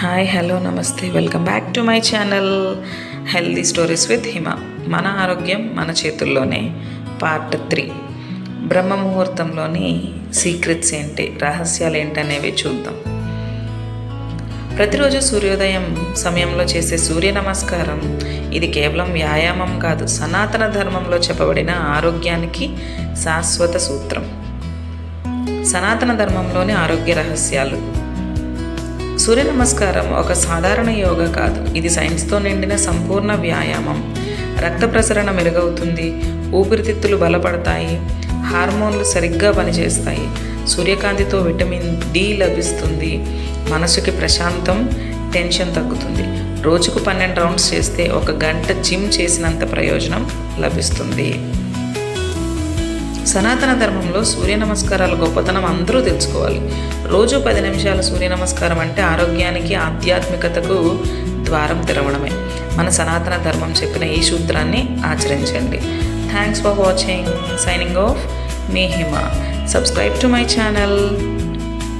Hi hello namaste. Welcome back to my channel healthy stories with Hima. మన ఆరోగ్యం మన చేతుల్లోనే. Part three. బ్రహ్మ ముహూర్తంలోని సీక్రెట్స్ ఏంటి రహస్యాలు ఏంటనేవి చూద్దాం. ప్రతిరోజు సూర్యోదయం సమయంలో చేసే సూర్య నమస్కారం. ఇది కేవలం వ్యాయామం కాదు సనాతన ధర్మంలో చెప్పబడిన ఆరోగ్యానికి శాశ్వత సూత్రం. సనాతన ధర్మంలోని ఆరోగ్య రహస్యాలు. సూర్య నమస్కారం ఒక సాధారణ యోగా కాదు. ఇది సైన్స్తో నిండిన సంపూర్ణ వ్యాయామం. రక్త ప్రసరణ మెరుగవుతుంది. ఊపిరితిత్తులు బలపడతాయి. హార్మోన్లు సరిగ్గా పనిచేస్తాయి. సూర్యకాంతితో విటమిన్ డి లభిస్తుంది. మనసుకి ప్రశాంతం టెన్షన్ తగ్గుతుంది. రోజుకు పన్నెండు రౌండ్స్ చేస్తే ఒక గంట జిమ్ చేసినంత ప్రయోజనం లభిస్తుంది. సనాతన ధర్మంలో సూర్య నమస్కారాల గొప్పతనం అందరూ తెలుసుకోవాలి. రోజు పది నిమిషాల సూర్య నమస్కారం అంటే ఆరోగ్యానికి ఆధ్యాత్మికతకు ద్వారం తెరవడమే. మన సనాతన ధర్మం చెప్పిన ఈ సూత్రాన్ని ఆచరించండి. Thanks for watching signing off me Hima subscribe to my channel